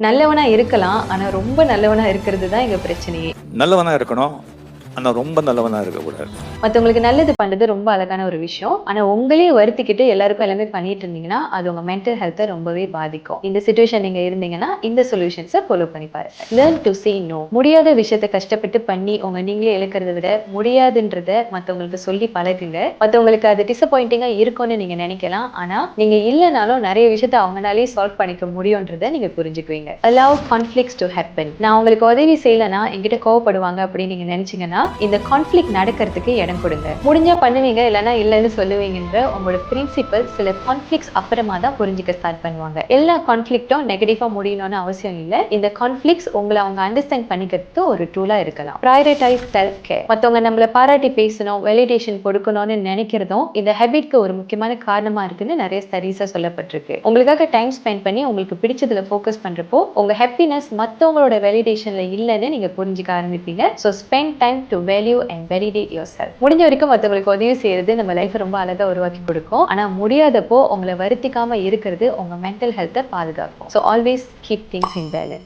நல்லவனா இருக்கலாம் ஆனா ரொம்ப நல்லவனா இருக்கிறது தான் எங்க பிரச்சனையே. நல்லவனா இருக்கணும். ஆனால் ரொம்ப நல்லவனாக இருக்கக்கூடாது மற்றவங்களுக்கு நல்லது பண்ணுறது ரொம்ப அழகான ஒரு விஷயம். ஆனால் உங்களே வருத்திக்கிட்டு எல்லாருக்கும் எல்லாமே பண்ணிட்டு இருந்தீங்கன்னா அது உங்கள் மென்டல் ஹெல்த்தை ரொம்பவே பாதிக்கும். இந்த சுச்சுவேஷன் நீங்கள் இருந்தீங்கன்னா இந்த சொல்யூஷன்ஸை ஃபாலோ பண்ணி பாருங்க. லேர்ன் டு சே நோ முடியாத விஷயத்தை கஷ்டப்பட்டு பண்ணி உங்க நீங்களே இழக்கிறத விட முடியாதுன்றத மற்றவங்களுக்கு சொல்லி பழகுங்க. மற்றவங்களுக்கு அது டிசப்பாயிண்டிங்காக இருக்கும்னு நீங்கள் நினைக்கலாம். ஆனால் நீங்கள் இல்லைனாலும் நிறைய விஷயத்த அவங்களாலே சால்வ் பண்ணிக்க முடியும்ன்றத நீங்கள் புரிஞ்சுக்குவீங்க. அலவ் கான்ஃபிளிக்ஸ் டு ஹேப்பன் நான் உங்களுக்கு உதவி செய்யலைன்னா என்கிட்ட கோவப்படுவாங்க அப்படின்னு நீங்கள் நினச்சிங்கன்னா இந்த கான்ஃபிளிக் நடக்கிறதுக்கு இடம் கொடுங்க. முடிஞ்சா பண்ணுவீங்க இல்லைன்னா இல்லைன்னு சொல்லுவீங்கன்ற உங்களோட பிரின்சிபல் சில கான்ஃபிளிக்ஸ் அப்புறமா தான் புரிஞ்சுக்க ஸ்டார்ட் பண்ணுவாங்க. எல்லா கான்ஃபிளிக்டும் நெகட்டிவா முடியணும்னு அவசியம் இல்லை. இந்த கான்ஃபிளிக்ஸ் உங்களை அவங்க அண்டர்ஸ்டாண்ட் பண்ணிக்கிறது ஒரு டூலா இருக்கலாம். ப்ரையரைடைஸ் செல்ஃப் கேர் மற்றவங்க நம்மளை பாராட்டி பேசணும் வெலிடேஷன் கொடுக்கணும்னு நினைக்கிறதும் இந்த ஹேபிட்க்கு ஒரு முக்கியமான காரணமா இருக்குன்னு நிறைய ஸ்டடீஸா சொல்லப்பட்டிருக்கு. உங்களுக்காக டைம் ஸ்பெண்ட் பண்ணி உங்களுக்கு பிடிச்சதுல ஃபோக்கஸ் பண்றப்போ உங்க ஹாப்பினஸ் மற்றவங்களோட வெலிடேஷன்ல இல்லைன்னு நீங்க புரிஞ்சுக்க ஆரம்பிப்பீங்க. So spend time to value and validate your self முடிஞ்ச வரைக்கும் மற்றவங்களுக்கு உதவி செய்யறது நம்ம லைஃப் ரொம்ப அழகா உருவாக்கி கொடுக்கும். ஆனால் முடியாதப்போ உங்களை வருத்திக்காம இருக்கிறது உங்க மென்டல் ஹெல்த்தை பாதுகாக்கும். So always keep things in balance